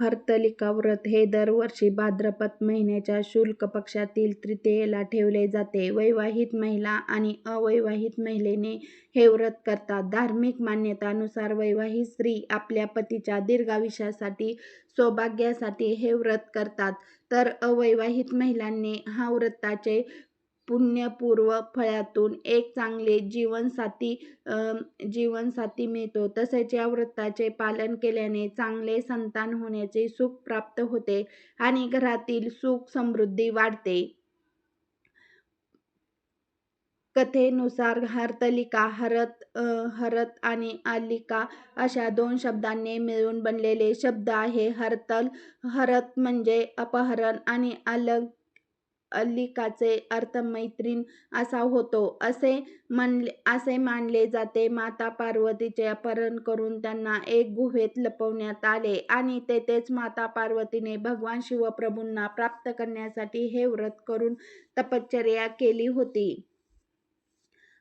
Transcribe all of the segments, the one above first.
हरतालिका व्रत हे दरवर्षी भाद्रपद महिन्याच्या शुक्ल पक्षातील तृतीयेला ठेवले जाते. वैवाहित महिला आणि अविवाहित महिलेने हे व्रत करतात. धार्मिक मान्यतांनुसार वैवाहित स्त्री आपल्या पतीच्या दीर्घायुष्यासाठी, सौभाग्यासाठी हे व्रत करतात, तर अविवाहित महिलांनी या व्रताचे पुण्यपूर्व फळातून एक चांगले जीवनसाथी जीवनसाथी मिळतो. तसेच या व्रताचे पालन केल्याने चांगले संतान होण्याचे सुख प्राप्त होते आणि घरातील सुख-समृद्धी वाढते. कथेनुसार हरतलिका हरत हरत आणि आलिका अशा दोन शब्दांनी मिळून बनलेले शब्द आहे. हरतल हरत म्हणजे अपहरण आणि अल्लिकाचे अर्थ मैत्रीण असा होतो. असे मानले जाते माता पार्वतीचे अपहरण करून त्यांना एक गुहेत लपवण्यात आले आणि तेथेच माता पार्वतीने भगवान शिवप्रभूंना प्राप्त करण्यासाठी हे व्रत करून तपश्चर्या केली होती.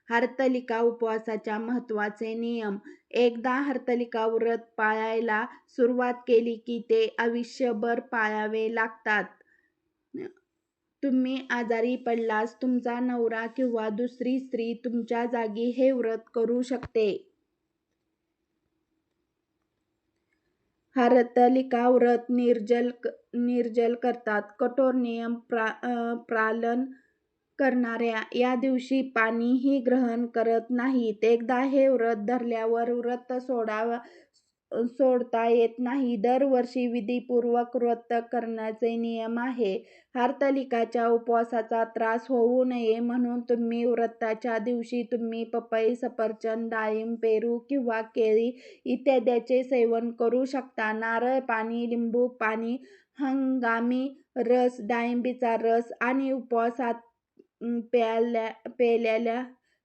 हर्तलिका उपवासाच्या महत्त्वाचे नियम एकदा हर्तलिका व्रत पाळायला सुरुवात केली की ते आयुष्यभर पाळावे लागतात तुम्ही आजारी पडल्यास तुमचा नवरा किंवा दुसरी स्त्री तुमच्या जागी हे व्रत करू शकते. हरतलिका व्रत निर्जल निर्जल करतात. कठोर नियम पालन करणाऱ्या या दिवशी पाणीही ग्रहण करत नाहीत. एकदा हे व्रत धरल्यावर व्रत सोडावा सोडता येत नाही. दरवर्षी विधीपूर्वक व्रत करण्याचे नियम आहे. हरतालिकाच्या उपवासाचा त्रास होऊ नये म्हणून तुम्ही व्रताच्या दिवशी तुम्ही पपई, सफरचंद, डाळिंब, पेरू किंवा केळी इत्यादींचे सेवन करू शकता. नारळ पाणी, लिंबू पाणी, हंगामी रस, डाळिंबाचा रस आणि उपवासात प्यायल्या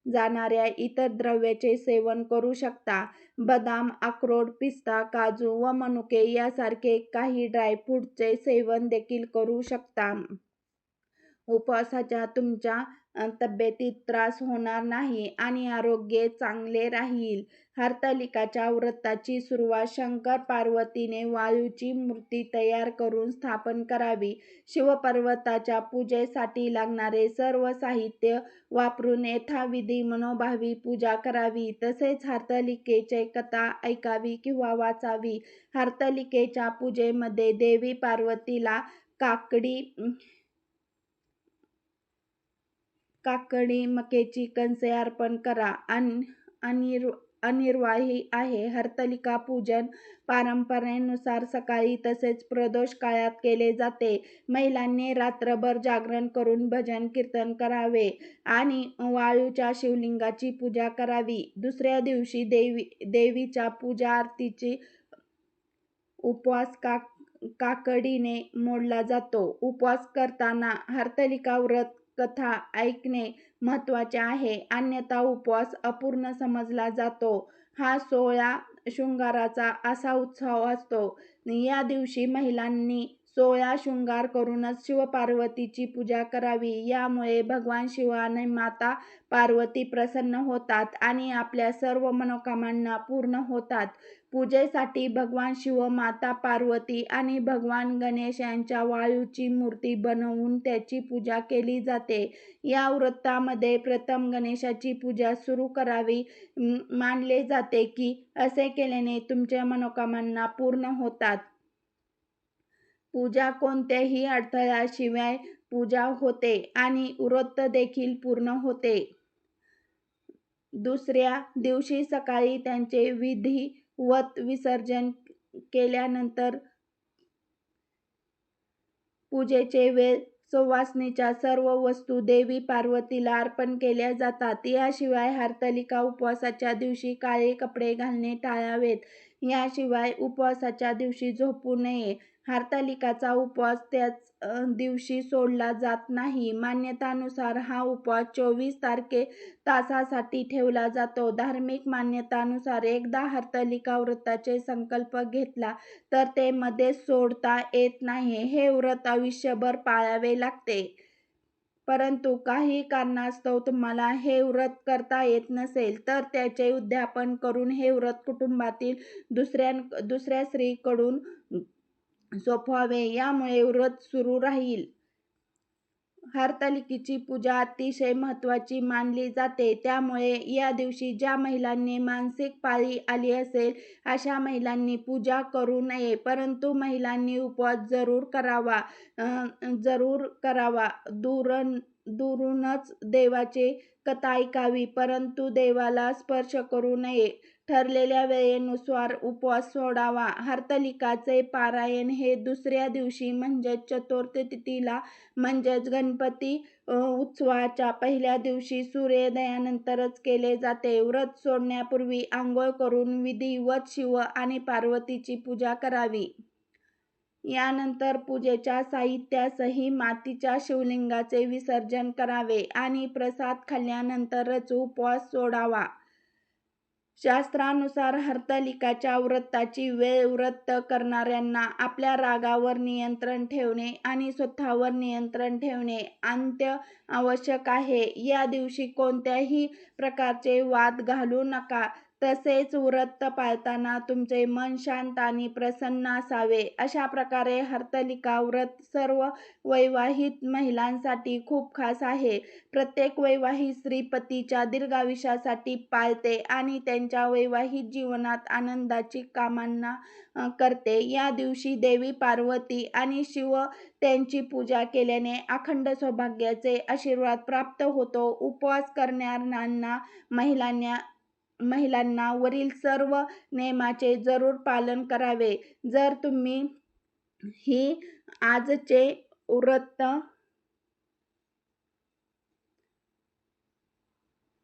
जाणाऱ्या इतर द्रव्याचे सेवन करू शकता. बदाम, अक्रोड, पिस्ता, काजू व मनुके यासारखे काही ड्रायफ्रूटचे सेवन देखील करू शकता. उपवासाच्या तुमच्या तब्येतीत त्रास होणार नाही आणि आरोग्य चांगले राहील. हरतालिकाच्या व्रताची सुरुवात शंकर पार्वतीने वायूची मूर्ती तयार करून स्थापन करावी. शिवपार्वतीच्या पूजेसाठी लागणारे सर्व साहित्य वापरून यथाविधी मनोभावे पूजा करावी. तसेच हरतालिकेची कथा ऐकावी किंवा वाचावी. हरतालिकेच्या पूजेमध्ये देवी पार्वतीला काकडी, काकडी मक्याची कणसे अर्पण करणे अनिर्वाही आहे. हरतालिका पूजन परंपरेनुसार सकाळी तसेच प्रदोष काळात केले जाते. महिलांनी रात्रभर जागरण करून भजन-कीर्तन करावे आणि वाळूच्या शिवलिंगाची पूजा करावी. दुसऱ्या दिवशी देवी देवीच्या पूजा आरतीची उपवास काकडीने मोडला जातो. उपवास करताना हरतालिका व्रत कथा ऐकणे महत्त्वाचे आहे, अन्यथा उपवास अपूर्ण समजला जातो. हा सोळा शृंगाराचा असा उत्सव असतो. या दिवशी महिलांनी सोळा शृंगार करूनच शिवपार्वतीची पूजा करावी. यामुळे भगवान शिव आणि माता पार्वती प्रसन्न होतात आणि आपल्या सर्व मनोकामना पूर्ण होतात. पूजेसाठी भगवान शिव, माता पार्वती आणि भगवान गणेश यांच्या वाळूची मूर्ती बनवून त्याची पूजा केली जाते. या व्रतामध्ये प्रथम गणेशाची पूजा सुरू करावी. मानले जाते की असे केल्याने तुमच्या मनोकामना पूर्ण होतात. पूजा कोणत्याही अडथळ्याशिवाय पूजा होते आणि व्रत देखील पूर्ण होते. दुसऱ्या दिवशी सकाळी त्यांचे विधी वत विसर्जन केल्यानंतर पूजेचे वेळ सुवासिनीच्या सर्व वस्तू देवी पार्वतीला अर्पण केल्या जातात. याशिवाय हरतालिका उपवासाच्या दिवशी काळे कपडे घालणे टाळावेत. याशिवाय उपवासाच्या दिवशी झोपू नये. हरतालिकाचा उपवास त्याच दिवशी सोडला जात नाही. मान्यतानुसार हा उपवास चोवीस तारखे तासासाठी ठेवला जातो. धार्मिक मान्यतानुसार एकदा हरतालिका व्रताचे संकल्प घेतला तर ते मध्येच सोडता येत नाही. हे व्रत आयुष्यभर पाळावे लागते. परंतु काही कारणास्तव तुम्हाला हे व्रत करता येत नसेल तर त्याचे उद्यापन करून हे व्रत कुटुंबातील दुसऱ्या दुसऱ्या स्त्रीकडून सोपवावे यामुळे व्रत सुरू राहील. हरतालिकेची पूजा अतिशय महत्त्वाची मानली जाते. त्यामुळे या दिवशी ज्या महिलांनी मानसिक पाळी आली असेल अशा महिलांनी पूजा करू नये. परंतु महिलांनी उपवास जरूर करावा. जरूर करावा. दुरून दुरूनच देवाची कथा ऐकावी परंतु देवाला स्पर्श करू नये. ठरलेल्या वेळेनुसार उपवास सोडावा. हरतालिकाचे पारायण हे दुसऱ्या दिवशी म्हणजेच चतुर्थ तिथीला म्हणजेच गणपती उत्सवाच्या पहिल्या दिवशी सूर्योदयानंतरच केले जाते. व्रत सोडण्यापूर्वी आंघोळ करून विधिवत शिव आणि पार्वतीची पूजा करावी. यानंतर पूजेच्या साहित्यासही मातीच्या शिवलिंगाचे विसर्जन करावे आणि प्रसाद खाल्ल्यानंतरच उपवास सोडावा. शास्त्रानुसार हरतालिकाच्या व्रताची वेळ व्रत करणाऱ्यांना आपल्या रागावर नियंत्रण ठेवणे आणि स्वतःवर नियंत्रण ठेवणे अत्यंत आवश्यक आहे. या दिवशी कोणत्याही प्रकारचे वाद घालू नका. तसेच व्रत पाळताना तुमचे मन शांत आणि प्रसन्न असावे. अशा प्रकारे हर्तलिका व्रत सर्व वैवाहित महिलांसाठी खूप खास आहे. प्रत्येक वैवाहित स्त्री पतीच्या दीर्घायुष्यासाठी पाळते आणि त्यांच्या वैवाहिक जीवनात आनंदाची कामना करते. या दिवशी देवी पार्वती आणि शिव त्यांची पूजा केल्याने अखंड सौभाग्याचे आशीर्वाद प्राप्त होतो. उपवास करणाऱ्यांना महिलांना महिलांना वरील सर्व नियमाचे जरूर पालन करावे. जर तुम्ही ही आजचे व्रत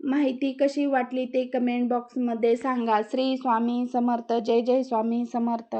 माहिती कशी वाटली ते कमेंट बॉक्समध्ये सांगा. श्री स्वामी समर्थ. जय जय स्वामी समर्थ.